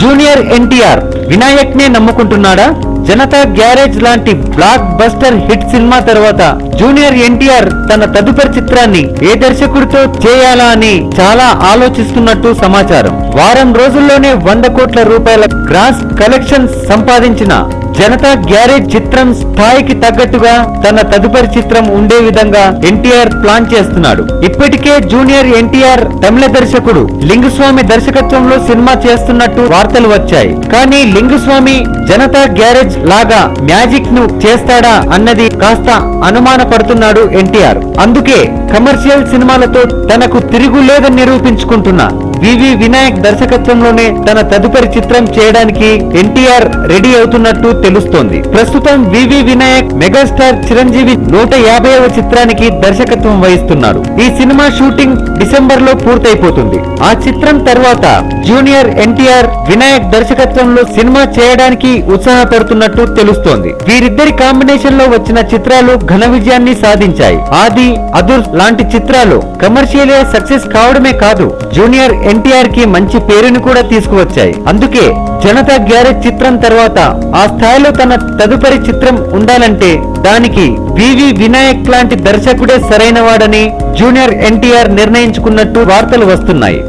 Junior NTR Vinayak నే నమ్ముకుంటున్నాడా? Janatha garage లాంటి బ్లాక్ బస్టర్ హిట్ సినిమా తర్వాత జూనియర్ ఎన్టీఆర్ తన తదుపరి చిత్రాన్ని ఏ దర్శకుడితో చేయాలా అని చాలా ఆలోచిస్తున్నట్టు సమాచారం. వారం రోజుల్లోనే వంద కోట్ల రూపాయల గ్రాస్ కలెక్షన్ సంపాదించిన జనతా గ్యారేజ్ చిత్రం స్థాయికి తగ్గట్టుగా తన తదుపరి చిత్రం ఉండే విధంగా ఎన్టీఆర్ ప్లాన్ చేస్తున్నాడు. ఇప్పటికే జూనియర్ ఎన్టీఆర్ తమిళ దర్శకుడు లింగుస్వామి దర్శకత్వంలో సినిమా చేస్తున్నట్టు వార్తలు వచ్చాయి. కానీ లింగుస్వామి జనతా గ్యారేజ్ లాగా మ్యాజిక్ను చేస్తాడా అన్నది కాస్త అనుమానపడుతున్నాడు ఎన్టీఆర్. అందుకే కమర్షియల్ సినిమాలతో తనకు తిరుగులేదని నిరూపించుకుంటున్నా. వివి వినాయక్ దర్శకత్వంలోనే తన తదుపరి చిత్రం చేయడానికి ఎన్టీఆర్ రెడీ అవుతున్నట్టు తెలుస్తోంది. ప్రస్తుతం వివి వినాయక్ మెగాస్టార్ చిరంజీవి నూట యాభైవ చిత్రానికి దర్శకత్వం వహిస్తున్నాడు ఈ సినిమా షూటింగ్ డిసెంబర్లో పూర్తయిపోతుంది. ఆ చిత్రం తర్వాత జూనియర్ ఎన్టీఆర్ వినాయక్ దర్శకత్వంలో సినిమా చేయడానికి ఉత్సాహపడుతున్నట్టు తెలుస్తోంది. వీరిద్దరి కాంబినేషన్లో వచ్చిన చిత్రాలు ఘన విజయాన్ని సాధించాయి. ఆది అదుర్ లాంటి చిత్రాలు కమర్షియల్ సక్సెస్ కావడమే కాదు జూనియర్ ఎన్టీఆర్కి మంచి పేరుని కూడా తీసుకువచ్చాయి. అందుకే జనతా గ్యారేజ్ చిత్రం తర్వాత ఆ స్థాయిలో తన తదుపరి చిత్రం ఉండాలంటే దానికి వివి వినాయక్ లాంటి దర్శకుడే సరైనవాడని జూనియర్ ఎన్టీఆర్ నిర్ణయించుకున్నట్టు వార్తలు వస్తున్నాయి.